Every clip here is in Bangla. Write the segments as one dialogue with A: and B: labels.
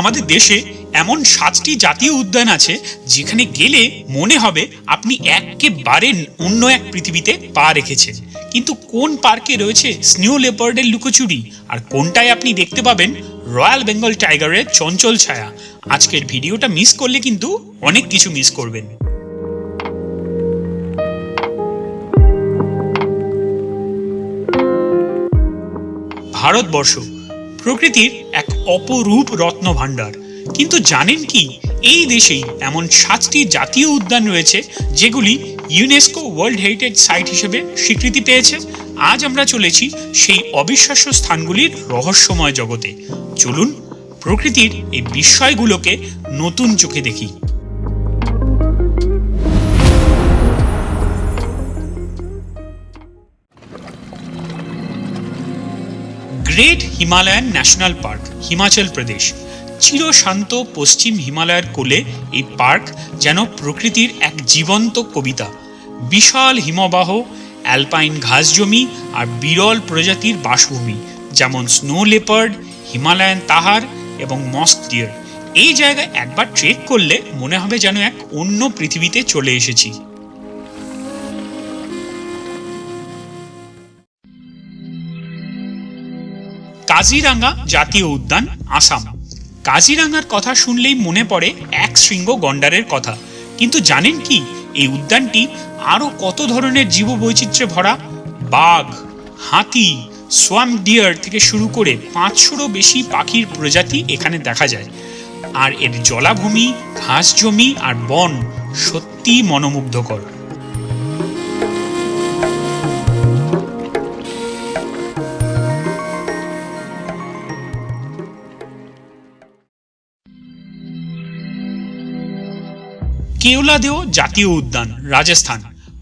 A: আমাদের দেশে এমন সাতটি জাতীয় উদ্যান আছে যেখানে গেলে মনে হবে আপনি একেবারে অন্য এক পৃথিবীতে পা রেখেছেন। কিন্তু কোন পার্কে রয়েছে স্নিও লেপার্ডের লুকোচুরি? আর কোনটায় আপনি দেখতে পাবেন রয়্যাল বেঙ্গল টাইগারের চঞ্চল ছায়া? আজকের ভিডিওটা মিস করলে কিন্তু অনেক কিছু মিস করবেন। ভারতবর্ষ। প্রকৃতির অপরূপ রত্ন ভাণ্ডার কিন্তু জানেন কি, এই দেশেই এমন সাতটি জাতীয় উদ্যান রয়েছে, যেগুলি ইউনেস্কো ওয়ার্ল্ড হেরিটেজ সাইট হিসেবে স্বীকৃতি পেয়েছে। আজ আমরা চলেছি সেই অবিশ্বাস্য স্থানগুলির রহস্যময় জগতে। চলুন, প্রকৃতির এই বিস্ময়গুলোকে নতুন চোখে দেখি। Great Himalayan national park Himachal Pradesh চিরশান্ত পশ্চিম হিমালয়ের কোলে এই পার্ক যেন প্রকৃতির এক জীবন্ত কবিতা। বিশাল হিমবাহ, অ্যালপাইন ঘাস জমি আর বিরল প্রজাতির বাসভূমি, যেমন স্নো লেপার্ড, হিমালয়ান তাহার এবং মস্ক ডিয়ার। এই জায়গায় একবার ট্রেক করলে মনে হবে যেন এক অন্য পৃথিবীতে চলে এসেছি। কাজিরাঙ্গা জাতীয় উদ্যান, আসাম। কাজিরাঙ্গার কথা শুনলেই মনে পড়ে এক শৃঙ্গ গন্ডারের কথা। কিন্তু জানেন কি, এই উদ্যানটি আরও কত ধরনের জীববৈচিত্র্যে ভরা? বাঘ, হাতি, সোয়াম ডিয়ার থেকে শুরু করে পাঁচশোরও বেশি পাখির প্রজাতি এখানে দেখা যায়। আর এর জলাভূমি ঘাস জমি আর বন সত্যি মনোমুগ্ধকর। কেওলাদেও জাতীয় উদ্যান, রাজস্থান।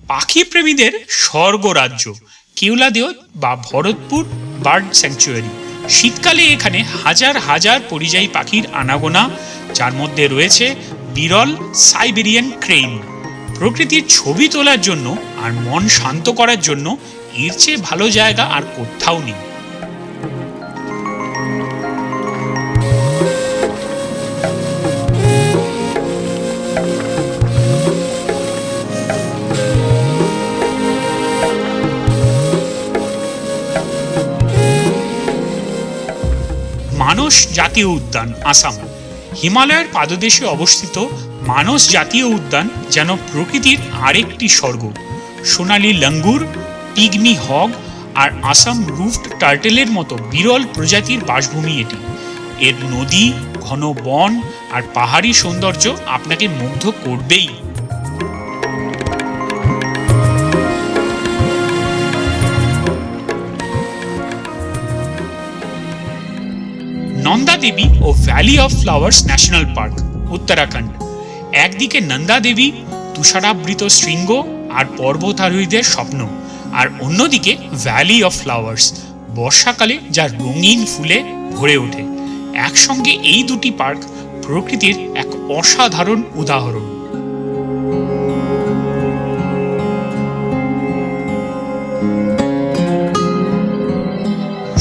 A: পাখি প্রেমীদের স্বর্গ রাজ্য। কেওলাদেও বা ভরতপুর বার্ড স্যাংচুয়ারি। শীতকালে এখানে হাজার হাজার পরিযায়ী পাখির আনাগোনা, যার মধ্যে রয়েছে বিরল সাইবেরিয়ান ক্রেইন। প্রকৃতির ছবি তোলার জন্য আর মন শান্ত করার জন্য এর চেয়ে ভালো জায়গা আর কোথাও নেই। মানস জাতীয় উদ্যান, আসাম। হিমালয়ের পাদদেশে অবস্থিত মানস জাতীয় উদ্যান যেন প্রকৃতির আরেকটি স্বর্গ। সোনালী লঙ্গুর, পিগমি হগ আর আসাম রুফড টার্টেলের মতো বিরল প্রজাতির বাসভূমি এটি। এর নদী, ঘন বন আর পাহাড়ি সৌন্দর্য আপনাকে মুগ্ধ করবেই। নন্দা দেবী ও valley of flowers national park Uttarakhand. একদিকে নন্দা দেবী তুষারাবৃত শৃঙ্গ আর পর্বতারোহীদের স্বপ্ন, আর অন্যদিকে ভ্যালি অফ ফ্লাওয়ার্স বর্ষাকালে যা রঙিন ফুলে ভরে ওঠে। একসঙ্গে এই দুটি পার্ক প্রকৃতির এক অসাধারণ উদাহরণ।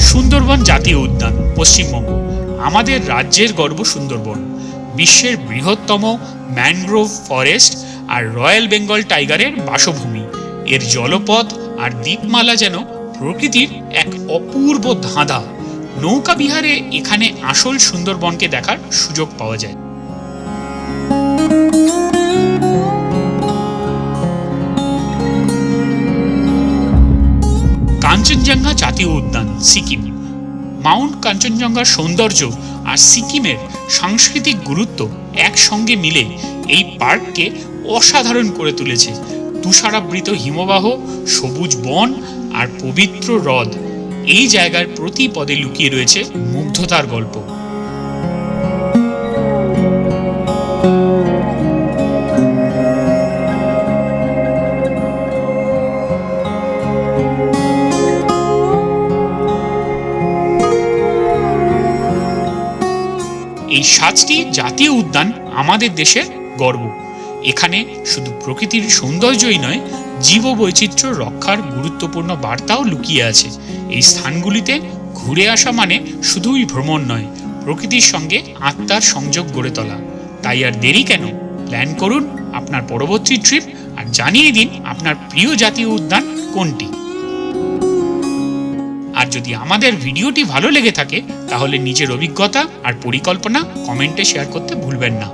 A: সুন্দরবন জাতীয় উদ্যান, পশ্চিমবঙ্গ। আমাদের রাজ্যের গর্ব সুন্দরবন। বিশ্বের বৃহত্তম ম্যানগ্রোভ ফরেস্ট আর রয়্যাল বেঙ্গল টাইগারের বাসভূমি। এর জলপথ আর দ্বীপমালা যেন প্রকৃতির এক অপূর্ব ধাঁধা। নৌকা বিহারে এখানে আসল সুন্দরবনকে দেখার সুযোগ পাওয়া যায়। কাঞ্চনজঙ্ঘা জাতীয় উদ্যান, সিকিম। মাউন্ট কাঞ্চনজঙ্ঘার সৌন্দর্য আর সিকিমের সাংস্কৃতিক গুরুত্ব একসঙ্গে মিলে এই পার্ককে অসাধারণ করে তুলেছে। তুষারাবৃত হিমবাহ, সবুজ বন আর পবিত্র হ্রদ। এই জায়গার প্রতি পদে লুকিয়ে রয়েছে মুগ্ধতার গল্প। এই সাতটি জাতীয় উদ্যান আমাদের দেশের গর্ব। এখানে শুধু প্রকৃতির সৌন্দর্যই নয়, জীববৈচিত্র্য রক্ষার গুরুত্বপূর্ণ বার্তাও লুকিয়ে আছে। এই স্থানগুলিতে ঘুরে আসা মানে শুধুই ভ্রমণ নয়, প্রকৃতির সঙ্গে আত্মার সংযোগ গড়ে তোলা। তাই আর দেরি কেন? প্ল্যান করুন আপনার পরবর্তী ট্রিপ আর জানিয়ে দিন আপনার প্রিয় জাতীয় উদ্যান কোনটি। আর যদি আমাদের ভিডিওটি ভালো লেগে থাকে, তাহলে নিজের অভিজ্ঞতা আর পরিকল্পনা কমেন্টে শেয়ার করতে ভুলবেন না।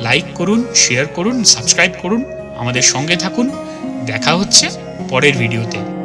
A: লাইক করুন, শেয়ার করুন, সাবস্ক্রাইব করুন, আমাদের সঙ্গে থাকুন। দেখা হচ্ছে পরের ভিডিওতে।